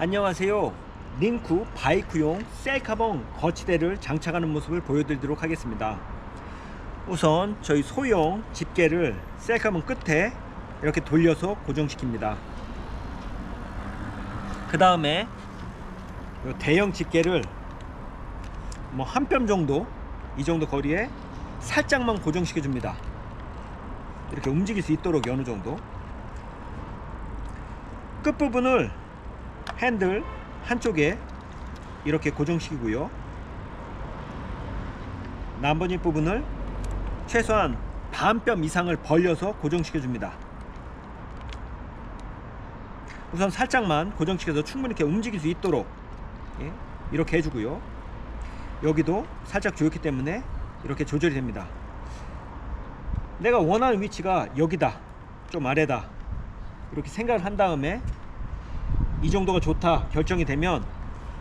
안녕하세요. 링쿠 바이크용 셀카봉 거치대를 장착하는 모습을 보여드리도록 하겠습니다. 우선 저희 소형 집게를 셀카봉 끝에 이렇게 돌려서 고정시킵니다. 그 다음에 대형 집게를 뭐 한 뼘 정도 이 정도 거리에 살짝만 고정시켜 줍니다. 이렇게 움직일 수 있도록 어느 정도 끝부분을 핸들 한쪽에 이렇게 고정시키고요. 나머지 부분을 최소한 반뼘 이상을 벌려서 고정시켜 줍니다. 우선 살짝만 고정시켜서 충분히 이렇게 움직일 수 있도록 예, 이렇게 해주고요. 여기도 살짝 조였기 때문에 이렇게 조절이 됩니다. 내가 원하는 위치가 여기다, 좀 아래다 이렇게 생각을 한 다음에 이 정도가 좋다 결정이 되면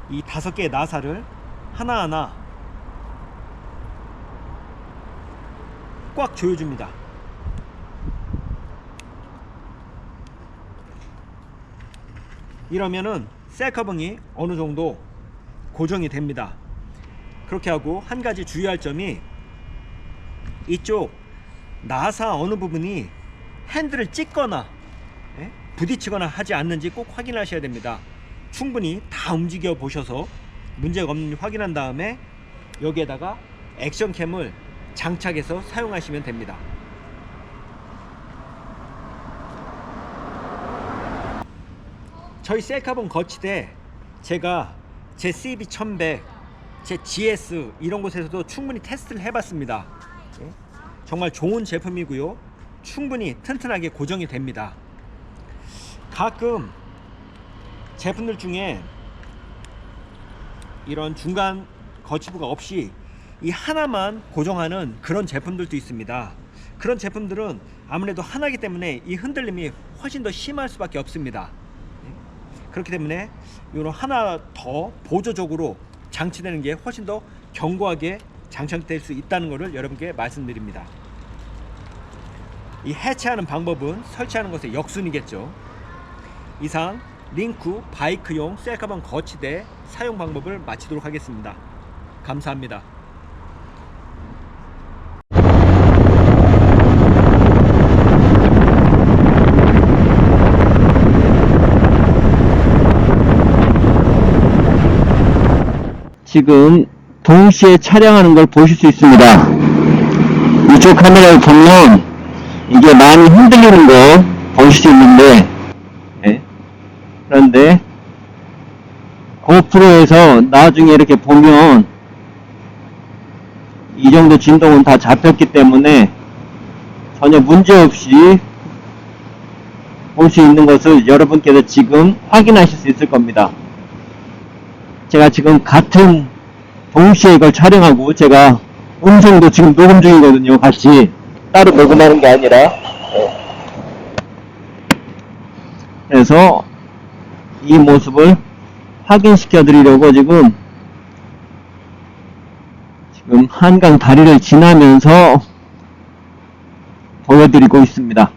이 다섯 개의 나사를 하나하나 꽉 조여줍니다. 이러면은 셀카봉이 어느 정도 고정이 됩니다. 그렇게 하고 한 가지 주의할 점이 이쪽 나사 어느 부분이 핸들을 찍거나 예? 부딪히거나 하지 않는지 꼭 확인하셔야 됩니다. 충분히 다 움직여 보셔서 문제가 없는지 확인한 다음에 여기에다가 액션캠을 장착해서 사용하시면 됩니다. 저희 셀카본 거치대 제가 제 CB1100, 제 GS 이런 곳에서도 충분히 테스트를 해봤습니다. 예? 정말 좋은 제품이고요. 충분히 튼튼하게 고정이 됩니다. 가끔 제품들 중에 이런 중간 거치부가 없이 이 하나만 고정하는 그런 제품들도 있습니다. 그런 제품들은 아무래도 하나이기 때문에 이 흔들림이 훨씬 더 심할 수밖에 없습니다. 네. 그렇기 때문에 이런 하나 더 보조적으로 장치되는 게 훨씬 더 견고하게 장착될 수 있다는 것을 여러분께 말씀드립니다. 이 해체하는 방법은 설치하는 것의 역순이겠죠. 이상 링크 바이크용 셀카봉 거치대 사용 방법을 마치도록 하겠습니다. 감사합니다. 지금 동시에 촬영하는 걸 보실 수 있습니다. 이쪽 카메라를 보면 이게 많이 흔들리는 거 보실 수 있는데 예. 그런데 고프로에서 나중에 이렇게 보면 이 정도 진동은 다 잡혔기 때문에 전혀 문제없이 볼 수 있는 것을 여러분께서 지금 확인하실 수 있을 겁니다. 제가 지금 같은 동시에 이걸 촬영하고 제가 음성도 지금 녹음 중이거든요. 같이 따로 녹음하는 게 아니라 그래서 이 모습을 확인시켜 드리려고 지금 지금 한강 다리를 지나면서 보여드리고 있습니다.